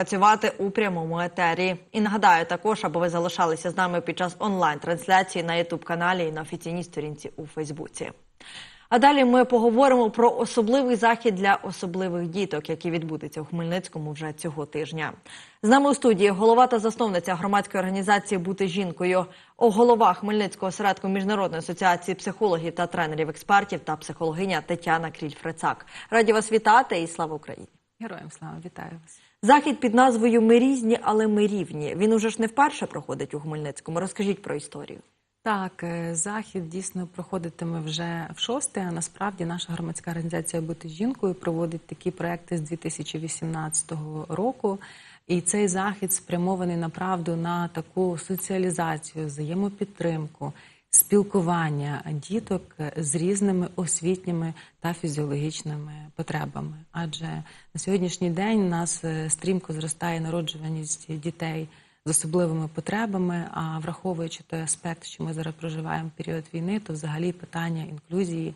Працювати у прямому етері. І нагадаю також, аби ви залишалися з нами під час онлайн-трансляції на ютуб каналі і на офіційній сторінці у Фейсбуці. А далі ми поговоримо про особливий захід для особливих діток, який відбудеться у Хмельницькому вже цього тижня. З нами у студії голова та засновниця громадської організації Бути жінкою, голова Хмельницького осередку міжнародної асоціації психологів та тренерів експертів та психологиня Тетяна Кріль-Фрецак. Раді вас вітати і слава Україні! Героям слава вітаю вас. Захід під назвою Ми різні, але ми рівні. Він уже ж не вперше проходить у Хмельницькому. Розкажіть про історію. Так, е, захід дійсно проходитиме вже в шосте. А насправді наша громадська організація Бути жінкою проводить такі проекти з 2018 року. І цей захід спрямований направду на таку соціалізацію, взаємопідтримку, спілкування діток з різними освітніми та фізіологічними потребами. Адже на сьогоднішній день нас е, стрімко зростає народжуваність дітей з особливими потребами. А враховуючи той аспект, що ми зараз проживаємо період війни, то взагалі питання інклюзії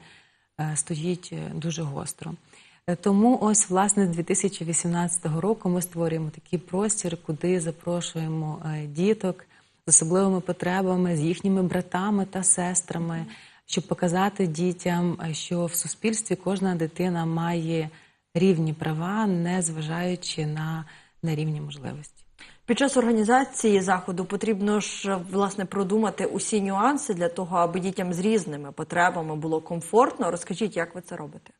е, стоїть е, дуже гостро. Е, Тому ось власне з 2018 року ми створюємо такий простір, куди запрошуємо е, діток з особливими потребами, з їхніми братами та сестрами, щоб показати дітям, що в суспільстві кожна дитина має рівні права, не зважаючи на нерівні можливості. Під час організації заходу потрібно ж власне продумати усі нюанси для того, аби дітям з різними потребами було комфортно. Розкажіть, як ви це робите?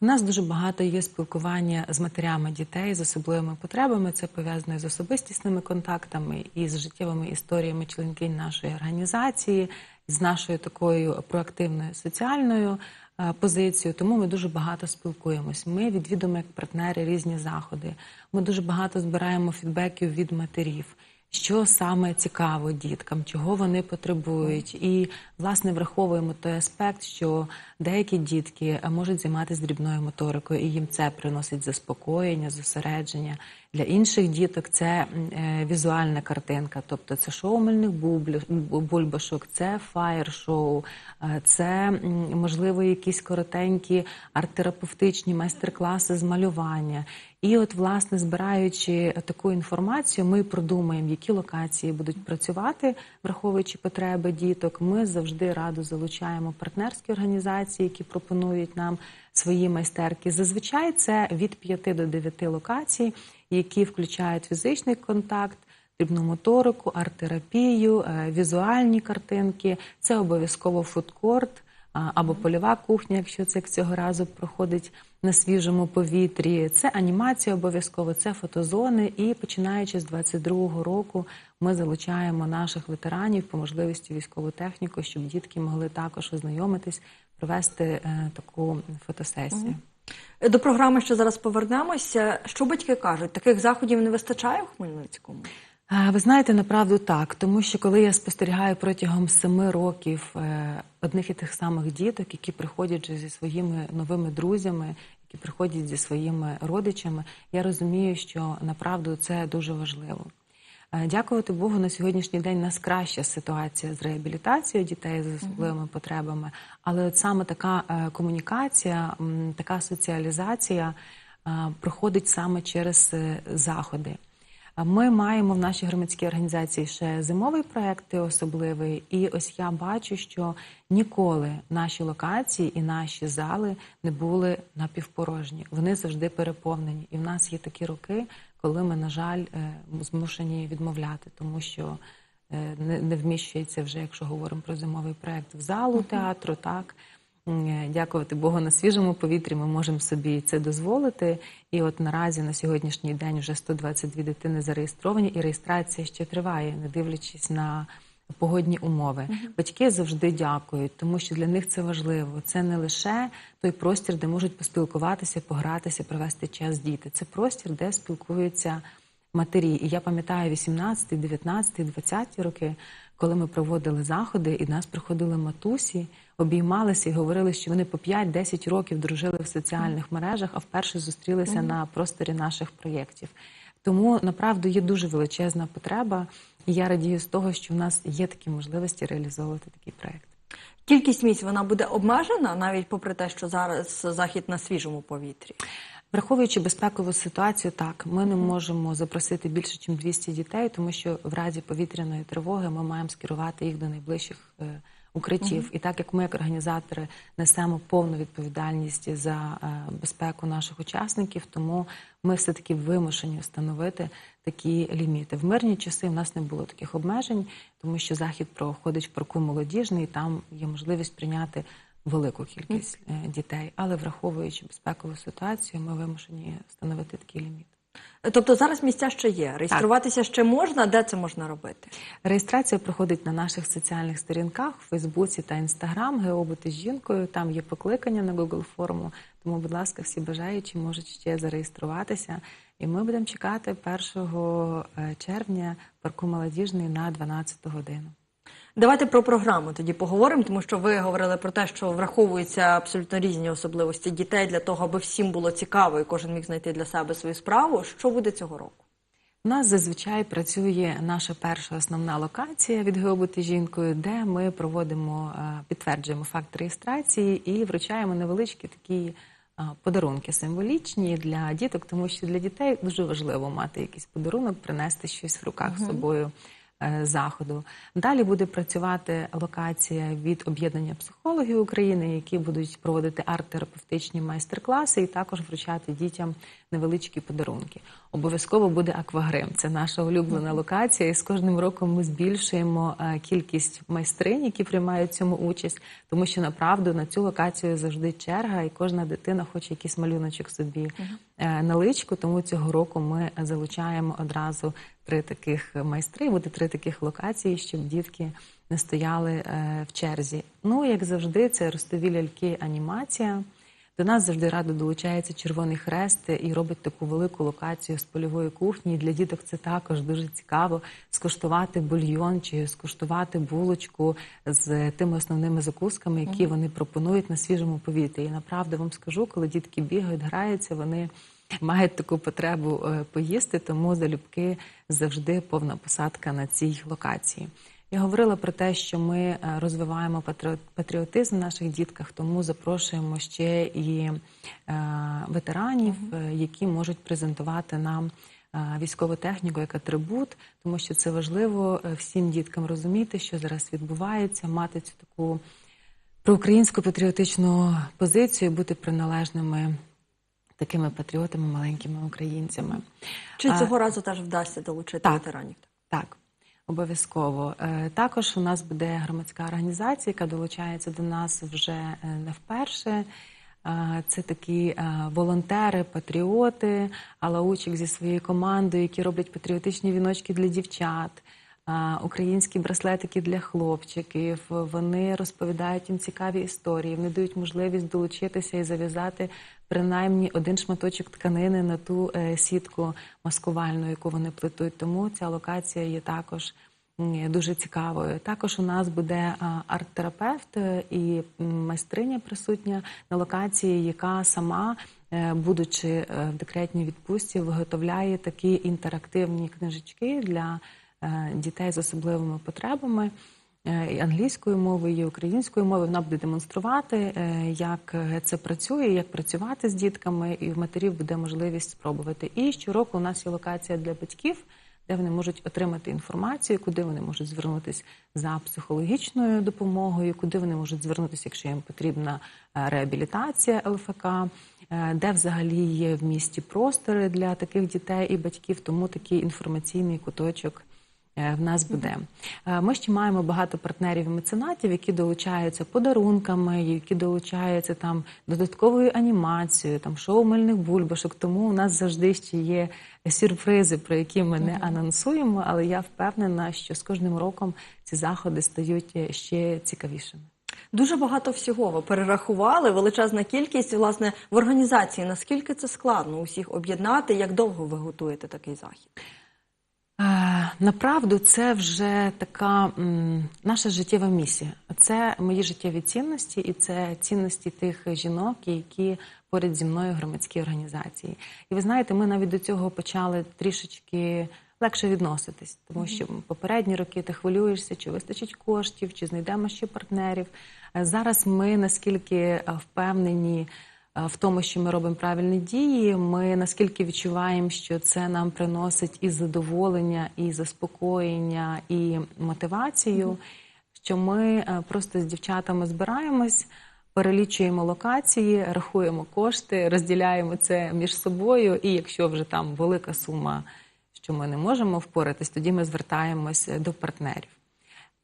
У нас дуже багато є спілкування з матерями дітей з особливими потребами. Це пов'язано з особистісними контактами і з життєвими історіями членкинь нашої організації, з нашою такою проактивною соціальною е, позицією. Тому ми дуже багато спілкуємось. Ми відвідуємо як партнери різні заходи. Ми дуже багато збираємо фідбеків від матерів. Що саме цікаво діткам, чого вони потребують, і власне враховуємо той аспект, що деякі дітки е, можуть займатися дрібною моторикою, і їм це приносить заспокоєння, зосередження. Для інших діток це е, візуальна картинка, тобто це шоу мильних бульбашок, це фаєр-шоу, е, це можливо якісь коротенькі арт-терапевтичні майстер-класи з малювання. І от, власне, збираючи таку інформацію, ми продумаємо, які локації будуть працювати, враховуючи потреби діток. Ми завжди радо залучаємо партнерські організації, які пропонують нам свої майстерки. Зазвичай це від 5 до 9 локацій, які включають фізичний контакт. Дрібну моторику, арт-терапію, е, візуальні картинки. Це обов'язково фудкорт або польова кухня, якщо це як цього разу проходить на свіжому повітрі. Це анімація обов'язково, це фотозони. І починаючи з 22-го року, ми залучаємо наших ветеранів по можливості військову техніку, щоб дітки могли також ознайомитись, провести е, таку фотосесію. До програми ще зараз повернемося. Що батьки кажуть? Таких заходів не вистачає у Хмельницькому? Ви знаєте, направду так, тому що коли я спостерігаю протягом семи років е, одних і тих самих діток, які приходять зі своїми новими друзями, які приходять зі своїми родичами, я розумію, що направду це дуже важливо. Е, Дякувати Богу, на сьогоднішній день у нас краща ситуація з реабілітацією дітей з особливими потребами, але от саме така е, комунікація, така соціалізація е, проходить саме через заходи. Ми маємо в нашій громадській організації ще зимовий проект особливий, і ось я бачу, що ніколи наші локації і наші зали не були напівпорожні. Вони завжди переповнені. І в нас є такі роки, коли ми, на жаль, е, змушені відмовляти, тому що е, не, не вміщується вже, якщо говоримо про зимовий проект в залу театру, так. Е, Дякувати Богу, на свіжому повітрі ми можемо собі це дозволити. І от наразі на сьогоднішній день вже 122 дитини зареєстровані, і реєстрація ще триває, не дивлячись на погодні умови. Батьки завжди дякують, тому що для них це важливо. Це не лише той простір, де можуть поспілкуватися, погратися, провести час діти. Це простір, де спілкуються матері. І я пам'ятаю 18, 19, 20 роки, коли ми проводили заходи, і до нас приходили матусі, обіймалися і говорили, що вони по 5-10 років дружили в соціальних мережах, а вперше зустрілися на просторі наших проєктів. Тому направду є дуже величезна потреба, і я радію з того, що в нас є такі можливості реалізовувати такий проєкт. Кількість місць вона буде обмежена, навіть попри те, що зараз захід на свіжому повітрі. Враховуючи безпекову ситуацію, так ми не можемо запросити більше, ніж 200 дітей, тому що в разі повітряної тривоги ми маємо скерувати їх до найближчих укриттів. І так як ми, як організатори, несемо повну відповідальність за е, безпеку наших учасників, тому ми все таки вимушені встановити такі ліміти. В мирні часи в нас не було таких обмежень, тому що захід проходить в парку молодіжний, і там є можливість прийняти велику кількість е, дітей, але враховуючи безпекову ситуацію, ми вимушені встановити такий ліміт. Тобто зараз місця ще є. Реєструватися ще можна, де це можна робити? Реєстрація проходить на наших соціальних сторінках у Фейсбуці та Інстаграм. Геобути з жінкою. Там є покликання на Google форму. Тому, будь ласка, всі бажаючі можуть ще зареєструватися. І ми будемо чекати 1 е, червня парку молодіжний на 12 годину. Давайте про програму тоді поговоримо, тому що ви говорили про те, що враховуються абсолютно різні особливості дітей для того, аби всім було цікаво і кожен міг знайти для себе свою справу. Що буде цього року? У нас зазвичай працює наша перша основна локація від Геобути жінкою, де ми проводимо, е, підтверджуємо факт реєстрації і вручаємо невеличкі такі е, подарунки символічні для діток, тому що для дітей дуже важливо мати якийсь подарунок, принести щось в руках з собою е, заходу. Далі буде працювати локація від об'єднання психологів України, які будуть проводити арт-терапевтичні майстер-класи і також вручати дітям невеличкі подарунки. Обов'язково буде аквагрим. Це наша улюблена локація. І з кожним роком ми збільшуємо е, кількість майстринь, які приймають в цьому участь, тому що направду на цю локацію завжди черга, і кожна дитина хоче якийсь малюночок собі е, на личку. Тому цього року ми залучаємо одразу три таких майстри. Буде три таких локації, щоб дітки не стояли е, в черзі. Ну, як завжди, це ростові ляльки, анімація. До нас завжди радо долучається Червоний Хрест і робить таку велику локацію з польової кухні. І Для діток це також дуже цікаво скуштувати бульйон чи скуштувати булочку з тими основними закусками, які вони пропонують на свіжому повітрі. І направду вам скажу, коли дітки бігають, граються, вони мають таку потребу е, поїсти, тому залюбки завжди повна посадка на цій локації. Я говорила про те, що ми е, розвиваємо патріотизм в наших дітках, тому запрошуємо ще і е, ветеранів, які можуть презентувати нам військову техніку як атрибут, тому що це важливо всім діткам розуміти, що зараз відбувається, мати цю таку проукраїнську патріотичну позицію, бути приналежними такими патріотами, маленькими українцями. Чи А, цього разу теж вдасться долучити так. ветеранів? Так, обов'язково. Е, Також у нас буде громадська організація, яка долучається до нас вже е, не вперше. Е, Це такі волонтери, патріоти, Алаучик зі своєю командою, які роблять патріотичні віночки для дівчат. Українські браслетики для хлопчиків. Вони розповідають їм цікаві історії. Вони дають можливість долучитися і зав'язати принаймні один шматочок тканини на ту е, сітку маскувальну, яку вони плетуть. Тому ця локація є також дуже цікавою. Також у нас буде арт-терапевт е, і майстриня присутня на локації, яка сама, е, будучи в декретній відпустці, виготовляє такі інтерактивні книжечки для дітей з особливими потребами. Е, і англійською мовою, і українською мовою вона буде демонструвати, е, як е, це працює, як працювати з дітками, і в матерів буде можливість спробувати. І щороку у нас є локація для батьків, де вони можуть отримати інформацію, куди вони можуть звернутися за психологічною допомогою, куди вони можуть звернутися, якщо їм потрібна е, реабілітація ЛФК, е, де взагалі є в місті простори для таких дітей і батьків, тому такий інформаційний куточок е, в нас буде. Е, Ми ще маємо багато партнерів і меценатів, які долучаються подарунками, які долучаються там додатковою анімацією, там шоу мильних бульбашок. Тому у нас завжди ще є сюрпризи, про які ми не анонсуємо. Але я впевнена, що з кожним роком ці заходи стають е, ще цікавішими. Дуже багато всього ви перерахували, величезна кількість. Власне, в організації наскільки це складно усіх об'єднати? Як довго ви готуєте такий захід? Направду, це вже така м, наша життєва місія. Це мої життєві цінності, і це цінності тих жінок, які поряд зі мною в громадській організації. І ви знаєте, ми навіть до цього почали трішечки легше відноситись, тому що попередні роки ти хвилюєшся, чи вистачить коштів, чи знайдемо ще партнерів. Зараз ми наскільки впевнені в тому, що ми робимо правильні дії. Ми наскільки відчуваємо, що це нам приносить і задоволення, і заспокоєння, і мотивацію, що ми е, просто з дівчатами збираємось. Перелічуємо локації, рахуємо кошти, розділяємо це між собою. І якщо вже там велика сума, що ми не можемо впоратись, тоді ми звертаємось до партнерів.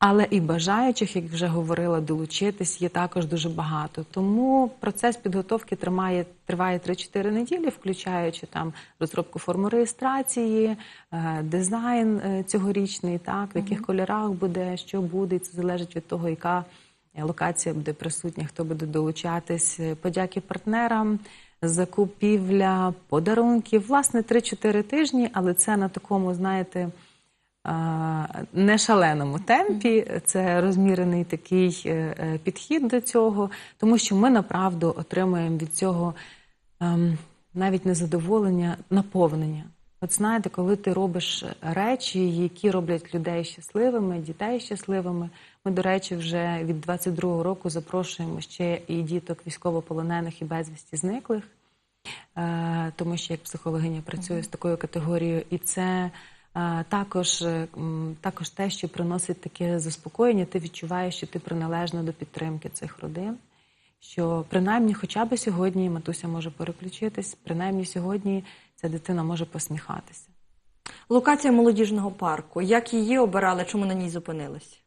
Але і бажаючих, як вже говорила, долучитись є також дуже багато. Тому процес підготовки тримає триває 3-4 неділі, включаючи там розробку форми реєстрації, е, дизайн е, цьогорічний, так в яких кольорах буде, що буде. І це залежить від того, яка локація буде присутня, хто буде долучатись. Е, Подяки партнерам, закупівля подарунків. Власне, 3-4 тижні, але це на такому, знаєте. Не шаленому темпі, це розмірений такий е, е, підхід до цього, тому що ми направду отримуємо від цього ем, навіть не задоволення, наповнення. От знаєте, коли ти робиш речі, які роблять людей щасливими, дітей щасливими. Ми, до речі, вже від 22-го року запрошуємо ще і діток військовополонених і безвісті зниклих, е, тому що як психологиня працюю з такою категорією, і це також, е, також те, що приносить таке заспокоєння. Ти відчуваєш, що ти приналежна до підтримки цих родин. Що принаймні, хоча б сьогодні матуся може переключитись, принаймні сьогодні ця дитина може посміхатися. Локація молодіжного парку. Як її обирали? Чому на ній зупинились?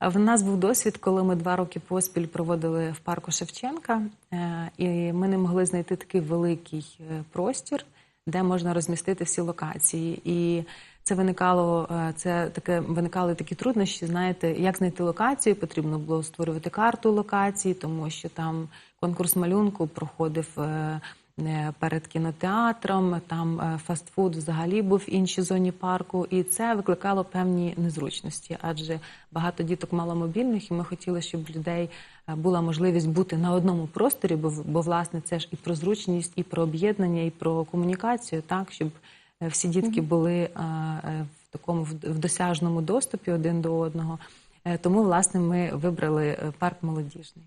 В нас був досвід, коли ми два роки поспіль проводили в парку Шевченка, е, і ми не могли знайти такий великий е, простір, де можна розмістити всі локації. І це виникало, е, це таке виникали такі труднощі. Знаєте, як знайти локацію? Потрібно було створювати карту локації, тому що там конкурс малюнку проходив. е, е, Перед кінотеатром там фастфуд взагалі був в іншій зоні парку, і це викликало певні незручності, адже багато діток маломобільних, і ми хотіли, щоб людей була можливість бути на одному просторі, бо, бо власне це ж і про зручність, і про об'єднання, і про комунікацію, так щоб всі дітки були е, е, в такому в досяжному доступі один до одного. Е, Тому, власне, ми вибрали е, парк молодіжний.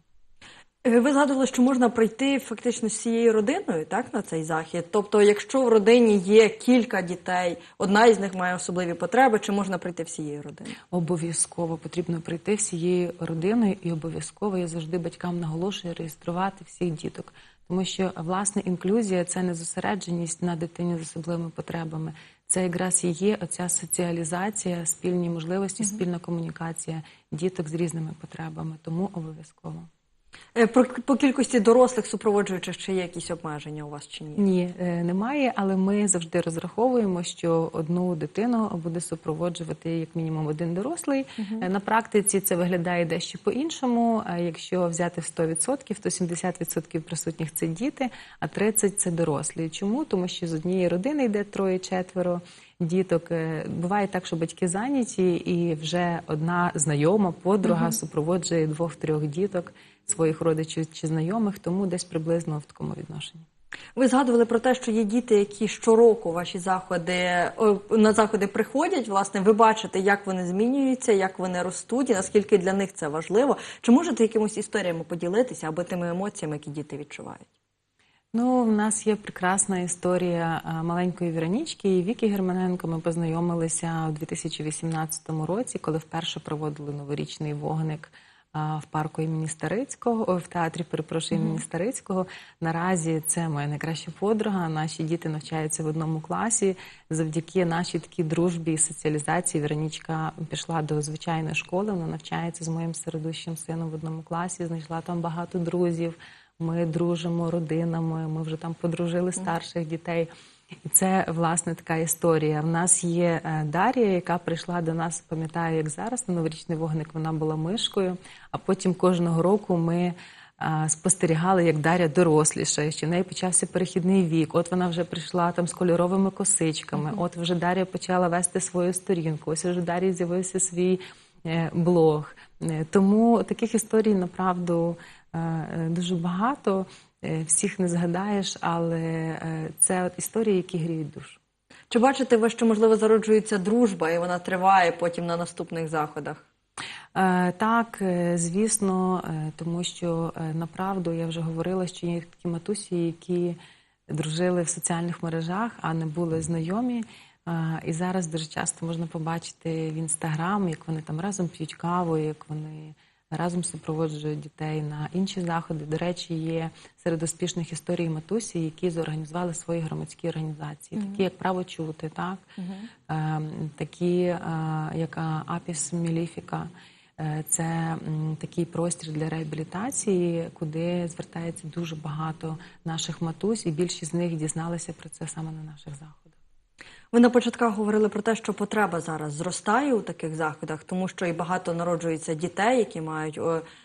Е, Ви згадували, що можна прийти фактично з всією родиною, так, на цей захід. Тобто, якщо в родині є кілька дітей, одна із них має особливі потреби, чи можна прийти всією родиною? Обов'язково потрібно прийти всією родиною, і обов'язково я завжди батькам наголошую реєструвати всіх діток. Тому що власне інклюзія це не зосередженість на дитині з особливими потребами. Це якраз і є оця соціалізація, спільні можливості, спільна комунікація діток з різними потребами. Тому обов'язково. Е, по кількості дорослих супроводжуючих чи є якісь обмеження у вас чи ні? Ні, е, немає, але ми завжди розраховуємо, що одну дитину буде супроводжувати як мінімум один дорослий. Е, На практиці це виглядає дещо по-іншому. Якщо взяти 100%, то 70% присутніх це діти, а 30% це дорослі. Чому? Тому що з однієї родини йде троє-четверо діток. Буває так, що батьки зайняті, і вже одна знайома подруга супроводжує двох-трьох діток своїх родичів чи знайомих, тому десь приблизно в такому відношенні. Ви згадували про те, що є діти, які щороку ваші заходи на заходи приходять. Власне, ви бачите, як вони змінюються, як вони ростуть, і наскільки для них це важливо. Чи можете якимось історіями поділитися або тими емоціями, які діти відчувають? Ну, в нас є прекрасна історія маленької Віронічки і Віки Германенко. Ми познайомилися у 2018 році, коли вперше проводили новорічний вогник в парку імені Старицького, в театрі, перепрошую, імені Старицького. Наразі це моя найкраща подруга. Наші діти навчаються в одному класі. Завдяки нашій такій дружбі і соціалізації Веронічка пішла до звичайної школи. Вона навчається з моїм середущим сином в одному класі. Знайшла там багато друзів. Ми дружимо родинами. Ми вже там подружили старших дітей. І це власне така історія. В нас є е, Дар'я, яка прийшла до нас, пам'ятаю, як зараз на новорічний вогник. Вона була мишкою. А потім кожного року ми е, спостерігали, як Дар'я дорослішає, що в неї почався перехідний вік. От вона вже прийшла там з кольоровими косичками. От вже Дар'я почала вести свою сторінку. Ось вже Дар'я з'явився свій е, блог. Тому таких історій направду дуже багато. Е, Всіх не згадаєш, але е, це от історії, які гріють душу. Чи бачите ви, що можливо зароджується дружба, і вона триває потім на наступних заходах? Е, Так, звісно, тому що направду я вже говорила, що є такі матусі, які дружили в соціальних мережах, а не були знайомі. І зараз дуже часто можна побачити в інстаграм, як вони там разом п'ють каву, як вони разом супроводжують дітей на інші заходи. До речі, є серед успішних історій матусі, які зорганізували свої громадські організації, такі як право чути, так Е, такі е, як е, Апіс Міліфіка. Е, Це такий простір для реабілітації, куди звертається дуже багато наших матусь, і більшість з них дізналися про це саме на наших заходах. Ви на початках говорили про те, що потреба зараз зростає у таких заходах, тому що і багато народжується дітей, які мають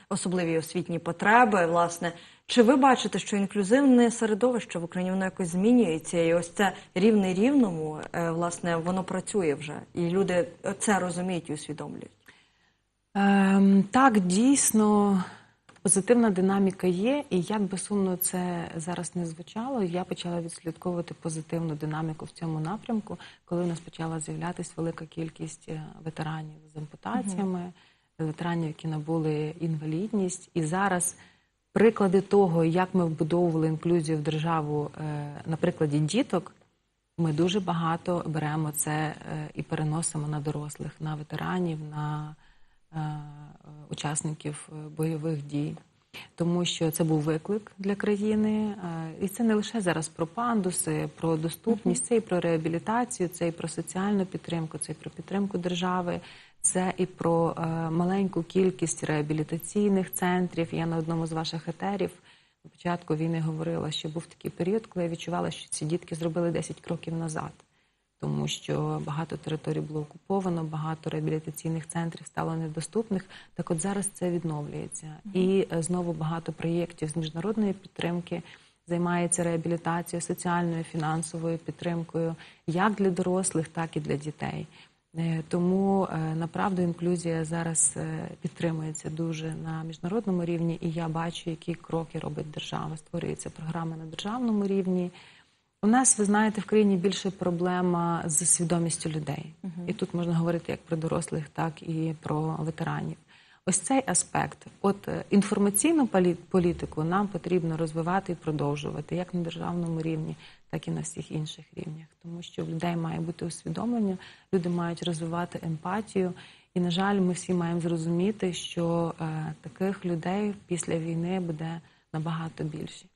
особливі освітні потреби. Власне, чи ви бачите, що інклюзивне середовище в Україні воно якось змінюється, і ось це рівний рівному, е, власне, воно працює вже, і люди це розуміють і усвідомлюють. Ем, так, дійсно, позитивна динаміка є, і як би сумно це зараз не звучало, я почала відслідковувати позитивну динаміку в цьому напрямку, коли у нас почала з'являтися велика кількість е, ветеранів з ампутаціями, ветеранів, які набули інвалідність. І зараз приклади того, як ми вбудовували інклюзію в державу е, на прикладі діток. Ми дуже багато беремо це е, і переносимо на дорослих, на ветеранів, на учасників е, бойових дій. Тому що це був виклик для країни, е, і це не лише зараз про пандуси, про доступність, це і про реабілітацію, це і про соціальну підтримку, це і про підтримку держави, це і про е, маленьку кількість реабілітаційних центрів. Я на одному з ваших етерів на початку війни говорила, що був такий період, коли я відчувала, що ці дітки зробили 10 кроків назад, тому що багато територій було окуповано, багато реабілітаційних центрів стало недоступних. Так от зараз це відновлюється. І е, знову багато проєктів з міжнародної підтримки займається реабілітацією, соціальною, фінансовою підтримкою, як для дорослих, так і для дітей. Е, Тому е, направду інклюзія зараз підтримується дуже на міжнародному рівні, і я бачу, які кроки робить держава. Створюються програми на державному рівні. У нас, ви знаєте, в країні більше проблема з свідомістю людей. І тут можна говорити як про дорослих, так і про ветеранів. Ось цей аспект, от е, інформаційну політику нам потрібно розвивати і продовжувати як на державному рівні, так і на всіх інших рівнях, тому що в людей має бути усвідомлення, люди мають розвивати емпатію. І, на жаль, ми всі маємо зрозуміти, що е, таких людей після війни буде набагато більше.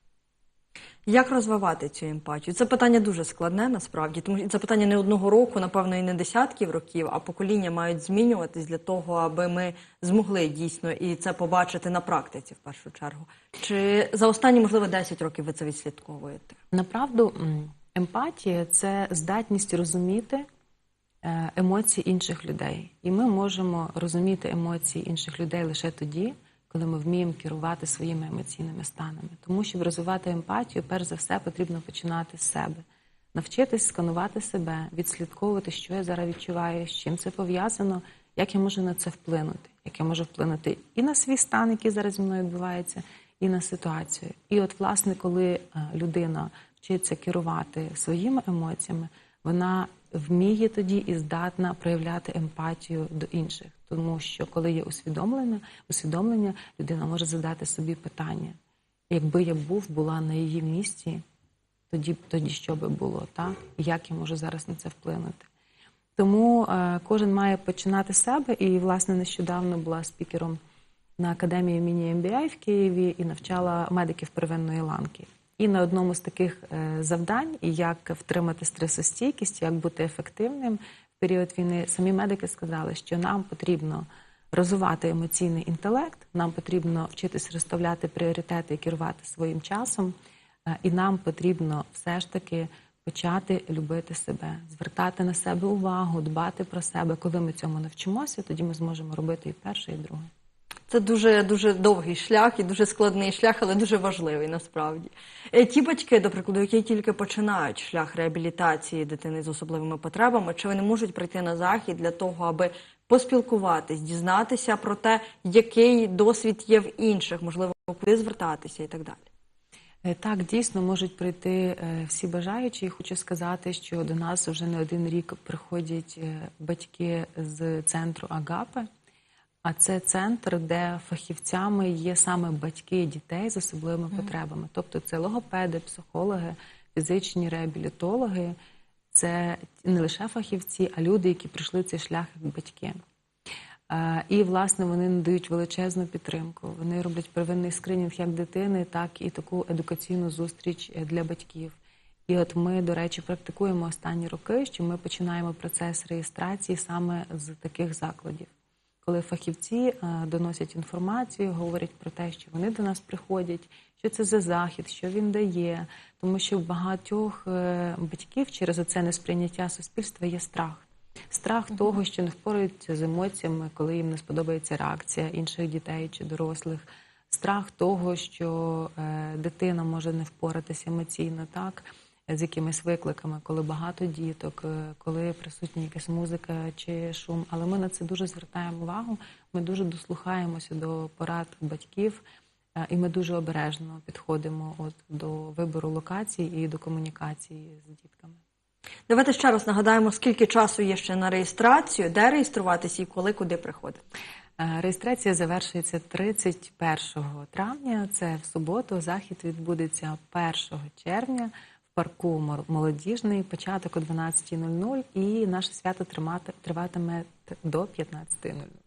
Як розвивати цю емпатію? Це питання дуже складне насправді, тому що це питання не одного року, напевно, і не десятків років, а покоління мають змінюватись для того, аби ми змогли дійсно і це побачити на практиці в першу чергу. Чи за останні, можливо, 10 років ви це відслідковуєте? Направду, емпатія це здатність розуміти е, емоції інших людей. І ми можемо розуміти емоції інших людей лише тоді, коли ми вміємо керувати своїми емоційними станами. Тому щоб розвивати емпатію, перш за все потрібно починати з себе. Навчитись сканувати себе, відслідковувати, що я зараз відчуваю, з чим це пов'язано, як я можу на це вплинути, як я можу вплинути і на свій стан, який зараз зі мною відбувається, і на ситуацію. І от, власне, коли е, людина вчиться керувати своїми емоціями, вона вміє тоді і здатна проявляти емпатію до інших. Тому що коли є усвідомлення, усвідомлення, людина може задати собі питання: якби я був, була на її місці, тоді, тоді що би було, так? Як я можу зараз на це вплинути? Тому е, кожен має починати з себе. І, власне, нещодавно була спікером на академії імені MBA в Києві і навчала медиків первинної ланки. І на одному з таких е, завдань, як втримати стресостійкість, як бути ефективним період війни, самі медики сказали, що нам потрібно розвивати емоційний інтелект, нам потрібно вчитись розставляти пріоритети і керувати своїм часом, е, і нам потрібно все ж таки почати любити себе, звертати на себе увагу, дбати про себе. Коли ми цьому навчимося, тоді ми зможемо робити і перше, і друге. Це дуже дуже довгий шлях і дуже складний шлях, але дуже важливий насправді. Е, Ті батьки, до прикладу, які тільки починають шлях реабілітації дитини з особливими потребами, чи вони можуть прийти на захід для того, аби поспілкуватись, дізнатися про те, який досвід є в інших, можливо, куди звертатися і так далі. Е, Так, дійсно можуть прийти е, всі бажаючі. І Хочу сказати, що до нас вже не один рік приходять батьки з центру Агапи. А це центр, де фахівцями є саме батьки дітей з особливими потребами. Тобто це логопеди, психологи, фізичні реабілітологи. Це не лише фахівці, а люди, які пройшли цей шлях як батьки. Е, І, власне, вони надають величезну підтримку. Вони роблять первинний скринінг як дитини, так і таку едукаційну зустріч для батьків. І от ми, до речі, практикуємо останні роки, що ми починаємо процес реєстрації саме з таких закладів, коли фахівці е, доносять інформацію, говорять про те, що вони до нас приходять, що це за захід, що він дає. Тому що в багатьох е, батьків через це несприйняття суспільства є страх. Страх того, що не впораються з емоціями, коли їм не сподобається реакція інших дітей чи дорослих. Страх того, що е, дитина може не впоратися емоційно, так з якимись викликами, коли багато діток, е, коли присутня якась музика чи шум. Але ми на це дуже звертаємо увагу. Ми дуже дослухаємося до порад батьків, е, і ми дуже обережно підходимо от до вибору локацій і до комунікації з дітками. Давайте ще раз нагадаємо, скільки часу є ще на реєстрацію, де реєструватися і коли куди приходити. Е, Реєстрація завершується 31 травня. Це в суботу. Захід відбудеться 1 червня парку Молодіжний, початок о 12.00 і наше свято тримати- триватиме до 15.00.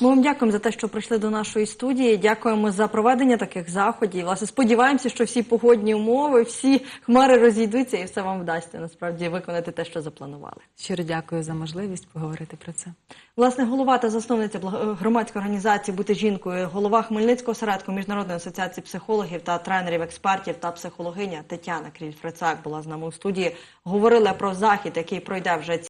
Ми вам дякуємо за те, що прийшли до нашої студії. Дякуємо за проведення таких заходів. Власне, сподіваємося, що всі погодні умови, всі хмари розійдуться і все вам вдасться насправді виконати те, що запланували. Щиро дякую за можливість поговорити про це. Власне, голова та засновниця благо- громадської організації Бути жінкою, голова Хмельницького осередку Міжнародної асоціації психологів та тренерів, експертів та психологиня Тетяна Кріль-Фрицак була з нами у студії. Говорили про захід, який пройде вже